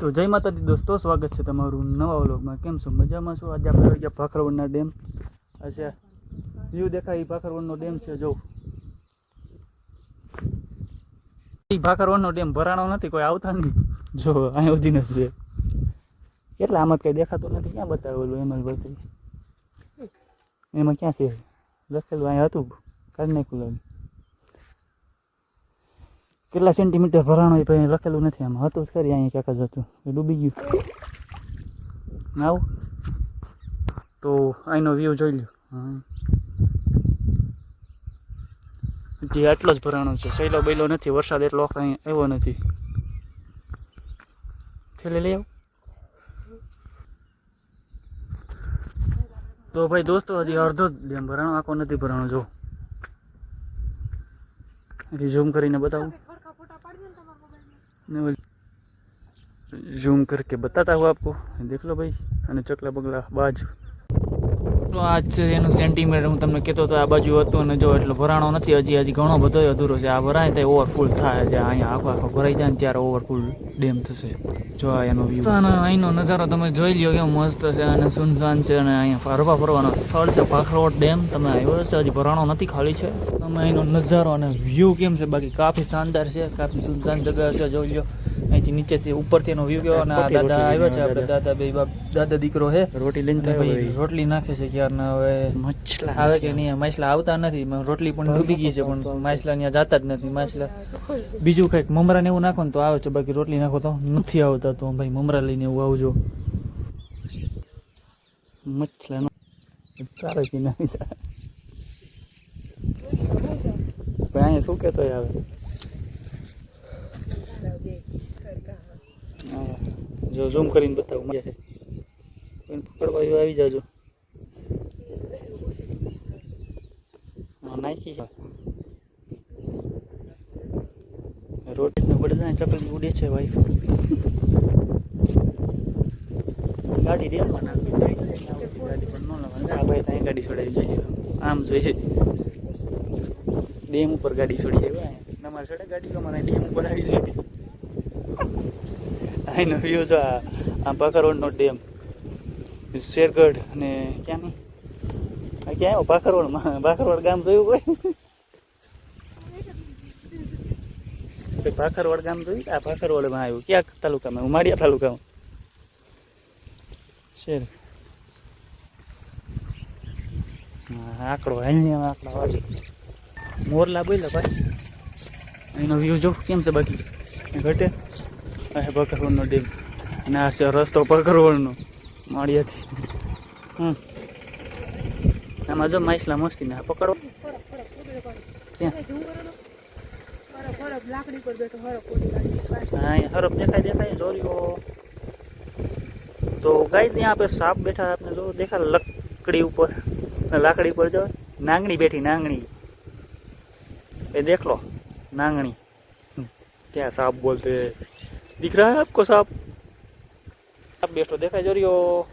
તો જય માતાજી દોસ્તો, સ્વાગત છે તમારું નવા વ્લોગમાં. કેમ છો? મજામાં છો? આજે આપણે ગયા ભાખરવડના ડેમ અચ્છા વ્યૂ દેખાય એ ભાખરવડનો ડેમ છે, જો. ભાખરવડનો ડેમ ભરાણો નથી, કોઈ આવતા નહીં. જો અહીં સુધીનો છે. કેટલા આમાં કંઈ દેખાતું નથી, ક્યાં બતાવેલું એમાં જ એમાં ક્યાં છે? લખેલું અહીંયા હતું. કાઢી નાખ્યું લાગે કેટલા સેન્ટીમીટર ભરાણો એ ભાઈ લખેલું નથી આમાં. હતું જ ખરી અહીંયા ક્યાંક જ હતું. એ ડૂબી ગયું. આવું. તો અહીંનો વ્યૂ જોઈ લ્યો. હજી આટલો જ ભરાણો છે. સહેલો બૈલો નથી. વરસાદ એટલો કાંઈ આવ્યો નથી. થેલે લઈ આવ. તો ભાઈ દોસ્તો, હજી અડધો જ ડેમ ભરાણો. આખો નથી ભરાણો જો હજી ઝૂમ કરીને બતાવું. जूम करके बताता हूँ आपको देख लो भाई અને ચકલા બગલા બાજુ તો આ છે, એનું સેન્ટીમીટર હું તમને કહેતો હતો આ બાજુ હતું અને જો એટલો ભરાણો નથી, હજી હજી ઘણો બધો અધૂરો છે. આ ભરાય તો ઓવરફૂલ થાય છે અહીંયા આખો આખો ભરાઈ જાય ને ત્યારે ઓવરફૂલ ડેમ થશે. જો આ એનો વ્યૂ અને અહીંનો નજારો તમે જોઈ લ્યો, કેવો મસ્ત છે અને સુનસાન છે અને અહીંયા ફરવા ફરવાનો સ્થળ છે પાખરોટ ડેમ. તમે આવ્યો છે હજી ભરાણો નથી ખાલી છે. તમે અહીંનો નજારો અને વ્યૂ કેમ છે? બાકી કાફી શાનદાર છે, કાફી સુનસાન જગ્યા છે, જોઈ લ્યો. અહીંથી નીચેથી ઉપરથી એનો વ્યૂ ગયો અને આ દાદા આવ્યા છે. આપણે દાદા. બે બાપ દાદા દીકરો છે. રોટી લઈને રોટલી નાખે છે ક્યારના હવે મછલા આવે કે નહીં માછલા આવતા નથી રોટલી પણ ડૂબી ગઈ છે પણ માછલા ત્યાં જાતા જ નથી માછલા. બીજું કંઈક મમરા ને એવું નાખો ને તો આવે છે બાકી રોટલી નાખો તો નથી આવતા તો ભાઈ મમરા લઈને એવું આવજો. મછલાનો સારો છે ભાઈ અહીંયા શું કહેતો આવે હા, જો ઝૂમ કરીને બતાવું, મજા છે. કોઈને પકડવા આવી જાજો. નાખી છે. રોટી બધા ચકલી ઉડે છે ભાઈ ગાડી ડેમમાં નાખી ગાડી પણ ન લાવવાની. આ ભાઈ ત્યાં ગાડી છોડાવી જોઈએ આમ જોઈએ. ડેમ ઉપર ગાડી છોડી જાય. તમારે છોડે ગાડી કમાને ડેમ ઉપર આવી જાય. અહીંનો વ્યૂ જો આ પાખરવડનો ડેમ. શેરગઢ અને ક્યાંની? ક્યાં? આવ્યો પાખરવડમાં પાખરવડ ગામ જોયું કોઈ? ભાખરવડ ગામ જોયું આ ભાખરવડમાં આવ્યું? ક્યાં તાલુકામાં? ઉમાડિયા તાલુકામાં. શેર હા, આંકડો અહીંયા આંકડા વાગે મોરલા બોલ્યા ભાઈ. અહીંનો વ્યૂ જો, કેમ છે બાકી? ઘટે? પકડવાનો ડીમ. અને આ છે રસ્તો પકડવાનો માળિયાથી. હમ. આમાં જો માઇસલા મસ્તી ને પકડો. હરફ દેખાય દેખાય. જોરીઓ તો ગાય ત્યાં આપણે સાપ બેઠા આપણે જો દેખા લકડી ઉપર. લાકડી ઉપર જો નાંગણી બેઠી, નાંગણી. એ દેખલો નાંગણી. ક્યાં સાપ બોલતે दिख रहा है आपको सांप आप બેઠો દેખાય જોરિયો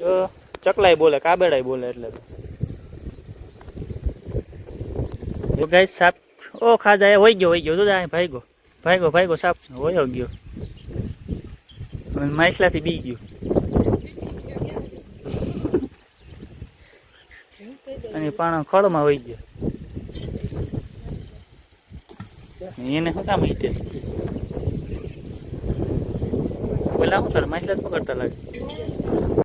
જો ચકલાય બોલે કાબેડાય બોલે એટલે તો ગાય સાપ ઓ ખાજા એ હોઈ ગયો હોઈ ગયો જો જાય ભાઈગો ભાઈગો ભાઈગો સાપ હોયો ગયો અને માછલાથી બી ગયો અને પાણા ખળમાં હોઈ ગયો એને શું કામ ઈટે પેલા હું તારે માછલા જ પકડતા લાગે.